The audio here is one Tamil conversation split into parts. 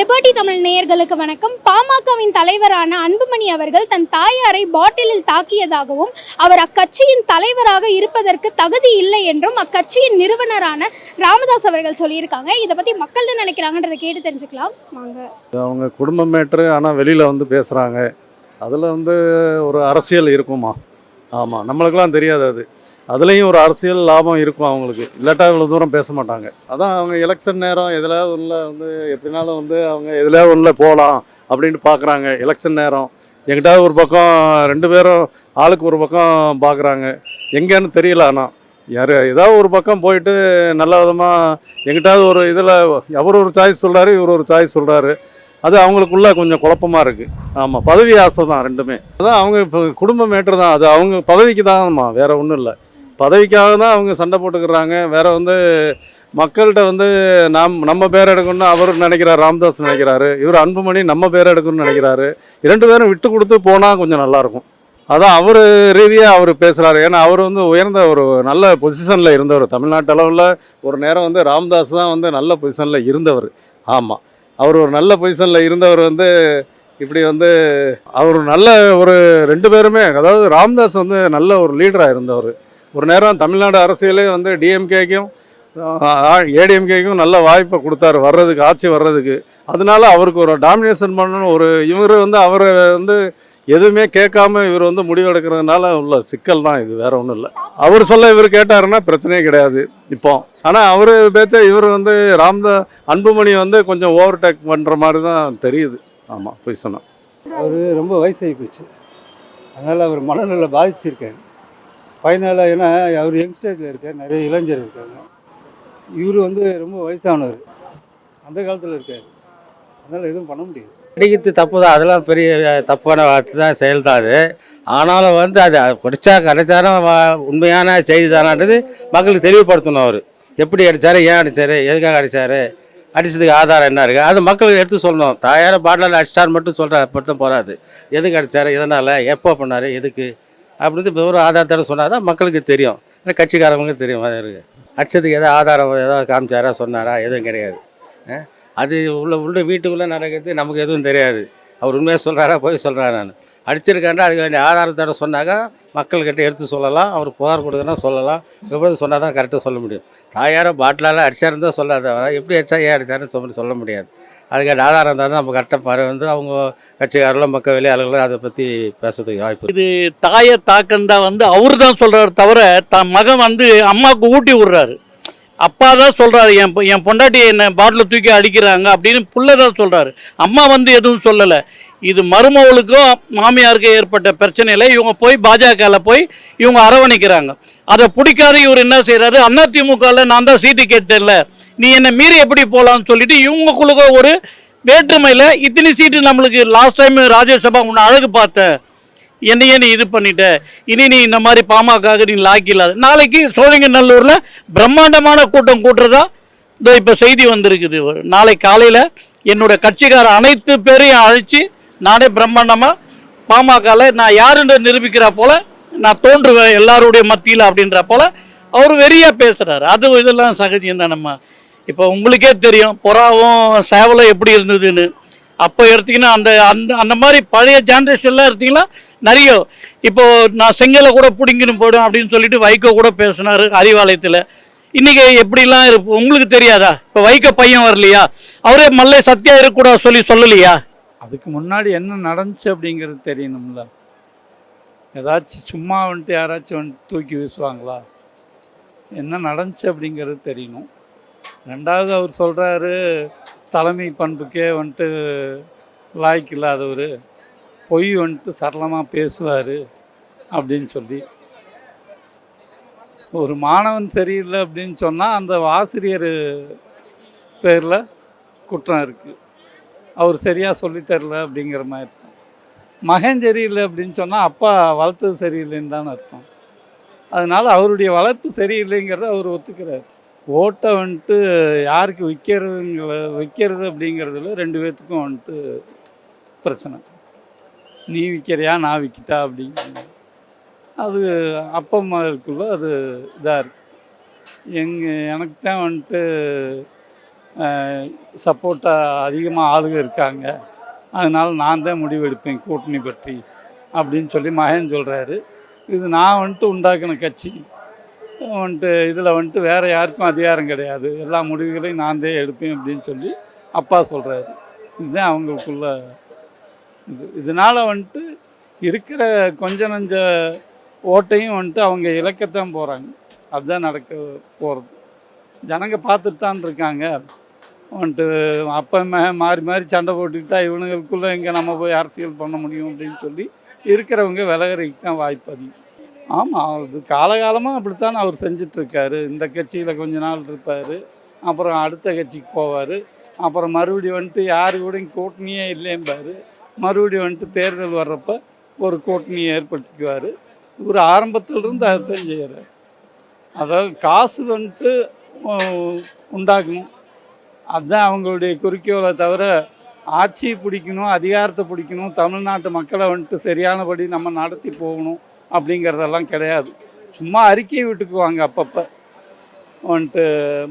லிபர்டி தமிழ் நேயர்களுக்கு வணக்கம். பாமகவின் தலைவரான அன்புமணி அவர்கள் தன் தாயாரை பாட்டிலில் தாக்கியதாகவும் அவர் அக்கட்சியின் தலைவராக இருப்பதற்கு தகுதி இல்லை என்றும் அக்கட்சியின் நிறுவனரான ராமதாஸ் அவர்கள் சொல்லியிருக்காங்க. இதை பத்தி மக்கள் என்ன நினைக்கிறாங்கன்றதை கேட்டு தெரிஞ்சுக்கலாம். வாங்க. அவங்க குடும்ப மேட்ரு ஆனால் வெளியில் வந்து பேசுகிறாங்க அதில் வந்து ஒரு அரசியல் இருக்குமா? ஆமாம் நம்மளுக்கெல்லாம் தெரியாது அது. அதுலேயும் ஒரு அரசியல் லாபம் இருக்கும் அவங்களுக்கு. இல்லாட்டா இவ்வளோ தூரம் பேச மாட்டாங்க. அதான் அவங்க எலெக்ஷன் நேரம் எதில் உள்ள வந்து எப்படினாலும் வந்து அவங்க எதில் உள்ள போகலாம் அப்படின்ட்டு பார்க்குறாங்க எலெக்ஷன் நேரம். எங்கிட்டாவது ஒரு பக்கம் ரெண்டு பேரும் ஆளுக்கு ஒரு பக்கம் பார்க்குறாங்க எங்கேன்னு தெரியல ஆனால் யார் ஏதாவது ஒரு பக்கம் போயிட்டு நல்ல விதமாக எங்கிட்டாவது ஒரு இதில் அவர் ஒரு சாய்ஸ் சொல்கிறாரு இவர் ஒரு சாய்ஸ் சொல்கிறாரு அது அவங்களுக்குள்ள கொஞ்சம் குழப்பமாக இருக்குது ஆமாம் பதவி ஆசை தான் ரெண்டுமே. அதான் அவங்க இப்போ குடும்ப மேட்ரு தான் அது அவங்க பதவிக்கு தான்மா வேறு ஒன்றும் இல்லை. பதவிக்காக தான் அவங்க சண்டை போட்டுக்கிறாங்க. வேற வந்து மக்கள்கிட்ட வந்து நாம் நம்ம பேர் எடுக்கணும்னு அவர் நினைக்கிறார் ராமதாஸ் நினைக்கிறாரு. இவர் அன்புமணி நம்ம பேர் எடுக்கணும்னு நினைக்கிறாரு. இரண்டு பேரும் விட்டு கொடுத்து போனால் கொஞ்சம் நல்லாயிருக்கும். அதான் அவர் ரீதியாக அவர் பேசுகிறாரு ஏன்னா அவர் வந்து உயர்ந்த ஒரு நல்ல பொசிஷனில் இருந்தவர். தமிழ்நாட்டு அளவில் ஒரு நேரம் வந்து ராமதாஸ் தான் வந்து நல்ல பொசிஷனில் இருந்தவர். ஆமாம் அவர் ஒரு நல்ல பொசிஷனில் இருந்தவர் வந்து இப்படி வந்து அவர் நல்ல ஒரு ரெண்டு பேருமே அதாவது ராமதாஸ் வந்து நல்ல ஒரு லீடராக இருந்தவர். ஒரு நேரம் தமிழ்நாடு அரசியலே வந்து டிஎம்கேக்கும் ஏடிஎம்கேக்கும் நல்ல வாய்ப்பை கொடுத்தாரு வர்றதுக்கு ஆட்சி வர்றதுக்கு. அதனால அவருக்கு ஒரு டாமினேஷன் பண்ணணும். ஒரு இவர் வந்து அவரை வந்து எதுவுமே கேட்காம இவர் வந்து முடிவெடுக்கிறதுனால உள்ள சிக்கல் தான் இது வேற ஒன்றும் இல்லை. அவர் சொல்ல இவர் கேட்டாருன்னா பிரச்சனையே கிடையாது இப்போ. ஆனால் அவர் பேச்சா இவர் வந்து ராம்தா அன்புமணி வந்து கொஞ்சம் ஓவர் டேக் பண்ணுற மாதிரி தான் தெரியுது. ஆமாம் போய் சொன்னால் அவர் ரொம்ப வயசாகி போச்சு. அதனால் அவர் மனநிலை பாதிச்சிருக்காரு. ஃபைனலாக ஏன்னா அவர் யங்ஸ்டேஜில் இருக்கார் நிறைய இளைஞர் இருக்காங்க. இவர் வந்து ரொம்ப வயசானவர். அந்த காலத்தில் இருக்கார். அதனால் எதுவும் பண்ண முடியாது. கிடைக்கிறது தப்பு தான் அதெல்லாம் பெரிய தப்பான வார்த்தை தான் செயல் தான் அது. ஆனாலும் வந்து அது படித்தா கிடைச்சாலும் உண்மையான செய்தி தானான்றது மக்களுக்கு தெளிவுபடுத்தணும் அவர். எப்படி அடித்தார் ஏன் அடித்தார் எதுக்காக அடித்தார் அடித்ததுக்கு ஆதாரம் என்ன இருக்குது அது மக்களுக்கு எடுத்து சொல்லணும். தாயார பாட்டில் அடிச்சார் மட்டும் சொல்கிற மட்டும் போகாது எதுக்கு அடித்தார் எதனால் எப்போ பண்ணார் எதுக்கு? அப்படின்னு இப்போ ஒரு ஆதாரத்தோட சொன்னால் தான் மக்களுக்கு தெரியும். கட்சிக்காரவங்களுக்கு கட்சிக்காரங்களுக்கு தெரியும். அது இருக்குது அடித்ததுக்கு எதாவது ஆதாரம் ஏதாவது காமிச்சாரா சொன்னாரா எதுவும் கிடையாது. அது உள்ள உள்ள வீட்டுக்குள்ளே நடக்கிறது நமக்கு எதுவும் தெரியாது. அவர் உண்மையாக சொல்கிறாரா போய் சொல்கிறாரா நான். அடிச்சிருக்காண்டா அதுக்கு வேண்டிய ஆதாரத்தோட சொன்னாக்கா மக்கள்கிட்ட எடுத்து சொல்லலாம். அவர் புகார் கொடுக்கணும்னா சொல்லலாம். விபத்து சொன்னால் தான் கரெக்டாக சொல்ல முடியும். தாயாரை பாட்டிலால் அடிச்சாருன்னு சொல்லாத. எப்படி அடிச்சா ஏன் அடிச்சாருன்னு சொல்லி சொல்ல முடியாது. அதுக்கான ஆதாரம் இருந்தால் தான் நம்ம கரெக்டாக பாரு. வந்து அவங்க கட்சிக்காரர்களும் மக்கள் வெளியாளர்களோ அதை பற்றி பேசுறதுக்கு வாய்ப்பு இது தாயை தாக்கந்தா வந்து அவர் தான் சொல்கிறாரு தவிர தன் மகன் வந்து அம்மாவுக்கு ஊட்டி விடுறாரு. அப்பா தான் சொல்கிறாரு என் பொ- என் பொண்டாட்டி என்னை பாட்டில் தூக்கி அடிக்கிறாங்க அப்படின்னு புள்ள தான் சொல்கிறாரு அம்மா வந்து எதுவும் சொல்லலை. இது மருமவளுக்கும் மாமியாருக்கும் ஏற்பட்ட பிரச்சனையில இவங்க போய் பாஜகவில் போய் இவங்க அரவணைக்கிறாங்க. அதை பிடிக்காத இவர் என்ன செய்கிறாரு அதிமுகவில் நான் தான் சீட்டு கேட்டேன்ல. நீ என்னை மீறி எப்படி போகலான்னு சொல்லிட்டு இவங்களுக்குள்ள ஒரு வேற்றுமையில் இத்தனை சீட்டு நம்மளுக்கு லாஸ்ட் டைம் ராஜ்யசபா உன்னை அழகு பார்த்த. என்னையே நீ இது பண்ணிட்ட? இனி நீ இந்த மாதிரி பாமக நீ லாக்கி இல்லாத. நாளைக்கு சோழிங்கநல்லூரில் பிரம்மாண்டமான கூட்டம் கூட்டுறதா? இதோ இப்போ செய்தி வந்திருக்குது. ஒரு நாளை காலையில் என்னோட கட்சிக்கார அனைத்து பேரையும் அழைச்சி நானே பிரம்மாண்டமாக பாமகவில் நான் யாருன்னு நிரூபிக்கிறா போல நான் தோன்றுவேன் எல்லாருடைய மத்தியில் அப்படின்ற போல் அவர் வெறியாக பேசுகிறாரு அது இதெல்லாம் சகஜம் தான் நம்ம இப்போ உங்களுக்கே தெரியும் புறாவும் சேவலும் எப்படி இருந்ததுன்னு. அப்போ எடுத்தீங்கன்னா அந்த அந்த அந்த மாதிரி பழைய ஜென்ரேஷன்லாம் எடுத்தீங்கன்னா நிறைய இப்போ நான் செங்கலை கூட பிடிங்கின்னு போயிடும் அப்படின்னு சொல்லிட்டு வைகோ கூட பேசினாரு அறிவாலயத்தில். இன்றைக்கி எப்படிலாம் இருப்போம் உங்களுக்கு தெரியாதா? இப்போ வைகோ பையன் வரலையா? அவரே மல்லை சத்தியா இருக்கக்கூடாது சொல்லி சொல்லலையா? அதுக்கு முன்னாடி என்ன நடந்துச்சு அப்படிங்கிறது தெரியணும்ல. ஏதாச்சும் சும்மா வந்துட்டு யாராச்சும் வந்துட்டு தூக்கி வீசுவாங்களா? என்ன நடந்துச்சு அப்படிங்கிறது தெரியணும். ரெண்டாவது அவர் சொல்கிறாரு தலைமை பண்புக்கே வந்துட்டு லாய்க்கு இல்லாதவர் பொய் வந்துட்டு சரளமாக பேசுவார் அப்படின்னு சொல்லி. ஒரு மாணவன் சரியில்லை அப்படின்னு சொன்னால் அந்த ஆசிரியர் பேரில் குற்றம் இருக்குது அவர் சரியாக சொல்லித்தரல அப்படிங்கிற மாதிரி அர்த்தம். மகன் சரியில்லை அப்படின்னு சொன்னால் அப்பா வளர்த்தது சரியில்லைன்னு தானே அர்த்தம். அதனால் அவருடைய வளர்ப்பு சரியில்லைங்கிறத அவர் ஒத்துக்கிறார். ஓட்டை வந்துட்டு யாருக்கு விற்கிறதுங்கள விற்கிறது அப்படிங்கிறதுல ரெண்டு பேர்த்துக்கும் வந்துட்டு பிரச்சனை. நீ விற்கிறியா நான் விற்கிட்டா அப்படிங்கிறது. அது அப்பா அம்மாவுக்குள்ள அது இதாக இருக்குது எங்கள் எனக்கு தான் வந்துட்டு சப்போர்ட்டாக அதிகமாக ஆளுங்க இருக்காங்க. அதனால் நான் தான் முடிவெடுப்பேன் கூட்டணி பற்றி அப்படின்னு சொல்லி மகன் சொல்கிறாரு இது நான் வந்துட்டு உண்டாக்கின கட்சி. வந்துட்டு இதில் வந்துட்டு வேறு யாருக்கும் அதிகாரம் கிடையாது. எல்லா முடிவுகளையும் நான் தான் எடுப்பேன் அப்படின்னு சொல்லி அப்பா சொல்கிறாரு இதுதான் அவங்களுக்குள்ள இது. இதனால் வந்துட்டு இருக்கிற கொஞ்ச நஞ்ச ஓட்டையும் வந்துட்டு அவங்க இழக்கத்தான் போகிறாங்க அதுதான் நடக்க போகிறது ஜனங்க பார்த்துட்டு தான் இருக்காங்க. வந்துட்டு அப்போ மே- மாறி மாறி சண்டை போட்டுக்கிட்டா இவனுங்களுக்குள்ளே இங்கே நம்ம போய் அரசியல் பண்ண முடியும் அப்படின்னு சொல்லி இருக்கிறவங்க விலகிறதுக்கு தான் வாய்ப்பு அதிகம். ஆமாம் அது காலகாலமாக அப்படித்தான் அவர் செஞ்சிட்ருக்காரு. இந்த கட்சியில் கொஞ்ச நாள் இருப்பார். அப்புறம் அடுத்த கட்சிக்கு போவார். அப்புறம் மறுபடியும் வந்துட்டு யாரு கூடயும் கூட்டணியே இல்லைம்பார் மறுபடியும் வந்துட்டு தேர்தல் வர்றப்ப ஒரு கூட்டணியை ஏற்படுத்திக்குவார். இவர் ஆரம்பத்திலிருந்து அதைத்தான் செய்கிறார் அதாவது காசு வந்துட்டு உண்டாக்கணும். அதுதான் அவங்களுடைய குறிக்கோளை தவிர ஆட்சியை பிடிக்கணும் அதிகாரத்தை பிடிக்கணும் தமிழ்நாட்டு மக்களை வந்துட்டு சரியானபடி நம்ம நடத்தி போகணும். அப்படிங்கிறதெல்லாம் கிடையாது. சும்மா அறிக்கையை விட்டுக்குவாங்க அப்பப்போ. வந்துட்டு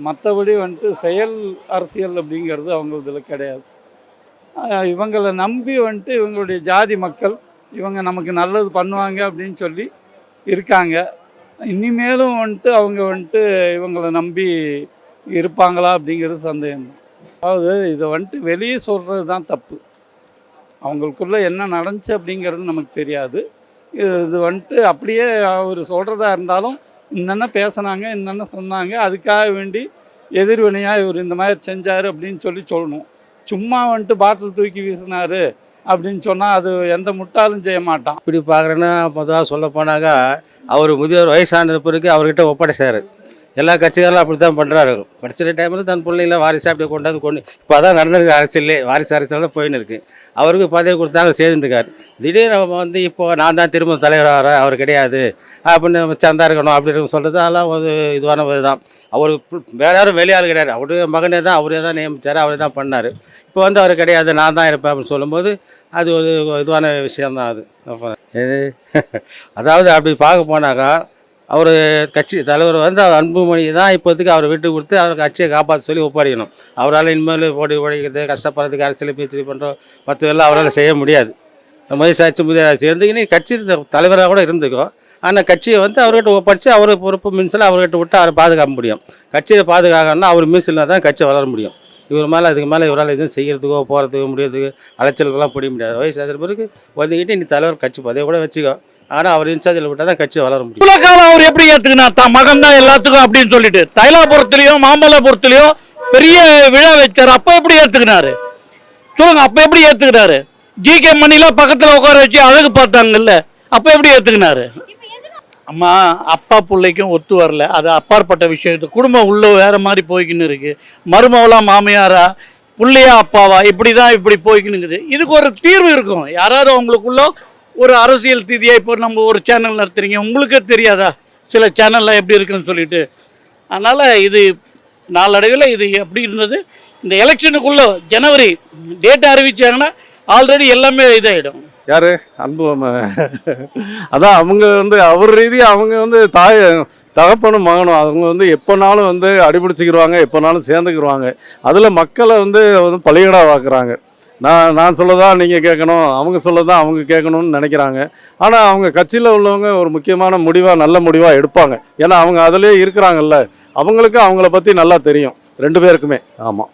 மற்றபடி வந்துட்டு செயல் அரசியல் அப்படிங்கிறது அவங்களதுல கிடையாது. இவங்களை நம்பி வந்துட்டு இவங்களுடைய ஜாதி மக்கள் இவங்க நமக்கு நல்லது பண்ணுவாங்க அப்படின்னு சொல்லி இருக்காங்க. இனிமேலும் வந்துட்டு அவங்க வந்துட்டு இவங்களை நம்பி இருப்பாங்களா அப்படிங்கிறது சந்தேகம். அதாவது இதை வந்துட்டு வெளியே சொல்கிறது தான் தப்பு. அவங்களுக்குள்ளே என்ன நடந்துச்சு அப்படிங்கிறது நமக்கு தெரியாது. இது வந்துட்டு அப்படியே அவர் சொல்கிறதா இருந்தாலும் என்னென்ன பேசுனாங்க என்னென்ன சொன்னாங்க அதுக்காக வேண்டி எதிர்வினையாக இவர் இந்த மாதிரி செஞ்சார் அப்படின்னு சொல்லி சொல்லணும். சும்மா வந்துட்டு பாட்டில் தூக்கி வீசினார் அப்படின்னு சொன்னால் அது எந்த முட்டாளும் செய்ய மாட்டான். இப்படி பார்க்குறேன்னா பொதுவாக சொல்ல போனாக்கா அவர் முதியோர் வயசான பிறகு அவர்கிட்ட ஒப்படைச்சார். எல்லா கட்சிகளும் அப்படி தான் பண்ணுறாரு படிச்சிட்ட டைமில் தன் பிள்ளைங்கள வாரிசு அப்படியே கொண்டாந்து கொண்டு இப்போ அதான் நடந்திருக்கு அரசியலே வாரிசு அரசியல் தான் போயின்னு இருக்கு. அவருக்கு பதவி கொடுத்தாங்க சேர்ந்துருக்கார் திடீர்னு நம்ம வந்து இப்போ நான் தான் திரும்ப தலைவர் அவர் கிடையாது. அப்படின்னு நம்ம சந்தா இருக்கணும் அப்படின்னு சொல்கிறது அதெல்லாம் ஒரு இதுவான ஒரு தான் அவர் வேற யாரும் வெளியாள் கிடையாது. அவருடைய மகனே தான் அவரே தான் நியமித்தார் அவரே தான் பண்ணார். இப்போ வந்து அவர் கிடையாது நான் தான் இருப்பேன் அப்படின்னு சொல்லும்போது அது ஒரு இதுவான விஷயம்தான் அது. இது அதாவது அப்படி பார்க்க போனாக்கா அவர் கட்சி தலைவர் வந்து அவர் அன்புமணி தான் இப்போதைக்கு அவர் விட்டு கொடுத்து அவர் கட்சியை காப்பாற்ற சொல்லி ஒப்படைக்கணும் அவரால் இனிமேல் போட்டி உழைக்கிறது கஷ்டப்படுறதுக்கு அரசியல் பேச்சு பண்ணுறோம் மற்ற எல்லாம் அவரால் செய்ய முடியாது. வயசாச்சு முதியாச்சு இருந்தீங்கன்னா கட்சி தலைவராக கூட இருந்துக்கோ. ஆனால் கட்சியை வந்து அவர்கிட்ட ஒப்படைச்சு அவர் பொறுப்பு மின்சில் அவர்கிட்ட விட்டு அவரை பாதுகாக்க முடியும். கட்சியை பாதுகாக்கணும்னா அவர் மின்சில் தான் கட்சி வளர முடியும். இவர் மேலே அதுக்கு மேலே இவரால் எதுவும் செய்கிறதுக்கோ போகிறதுக்கோ முடியறதுக்கு அலைச்சலுக்கெல்லாம் பிடிக்க முடியாது. வயசு பிறகு வந்துக்கிட்டு நீ தலைவர் கட்சி பதவியை கூட வச்சுக்கோ. ஆனால் அவர் இன்சார்ஜில் விட்டால் தான் கட்சி வளர முடியும். உலகால காலம் அவர் எப்படி ஏத்துக்கினார்? தான் மகன் தான் எல்லாத்துக்கும் அப்படின்னு சொல்லிட்டு. தைலாபுரத்துலயும் மாமல்லபுரத்துலயும் பெரிய விழா வச்சார் அப்ப எப்படி ஏத்துக்கினாரு? சொல்லுங்க அப்ப எப்படி ஏத்துக்கினாரு? ஜி கே மணிலாம் பக்கத்துல உட்கார வச்சு அழகு பார்த்தாங்கல்ல அப்ப எப்படி ஏத்துக்கினாரு? அம்மா அப்பா பிள்ளைக்கும் ஒத்து வரல. அது அப்பாற்பட்ட விஷயம். இது குடும்பம் உள்ள வேற மாதிரி போய்க்கின்னு இருக்கு. மருமவளா மாமியாரா பிள்ளையா அப்பாவா இப்படி தான் இப்படி போய்க்கினுங்குது இதுக்கு ஒரு தீர்வு இருக்கும். யாராவது அவங்களுக்குள்ள ஒரு அரசியல் தீதியாக இப்போ நம்ம ஒரு சேனல் நடத்துறீங்க. உங்களுக்கே தெரியாதா? சில சேனல்லாம் எப்படி இருக்குன்னு சொல்லிட்டு. அதனால் இது நாளடைவில் இது எப்படி இருந்தது? இந்த எலெக்ஷனுக்குள்ளே ஜனவரி டேட் அறிவிச்சாங்கன்னா ஆல்ரெடி எல்லாமே இதாகிடும் யார்? அன்பு அதான் அவங்க வந்து அவர் ரீதியாக அவங்க வந்து தாய் தகப்பனும் மகனும் அவங்க வந்து எப்போனாலும் வந்து அடிபிடிச்சிக்கிடுவாங்க எப்போனாலும் சேர்ந்துக்கிடுவாங்க அதில் மக்களை வந்து வந்து பலிகடா வாக்குறாங்க. நான் நான் சொல்லதா நீங்கள் கேட்கணும் அவங்க சொல்லதா அவங்க கேட்கணும்னு நினைக்கிறாங்க. ஆனால் அவங்க கட்சியில் உள்ளவங்க ஒரு முக்கியமான முடிவாக நல்ல முடிவாக எடுப்பாங்க. ஏன்னா அவங்க அதிலே இருக்கிறாங்கல்ல. அவங்களுக்கு அவங்கள பற்றி நல்லா தெரியும் ரெண்டு பேருக்குமே. ஆமாம்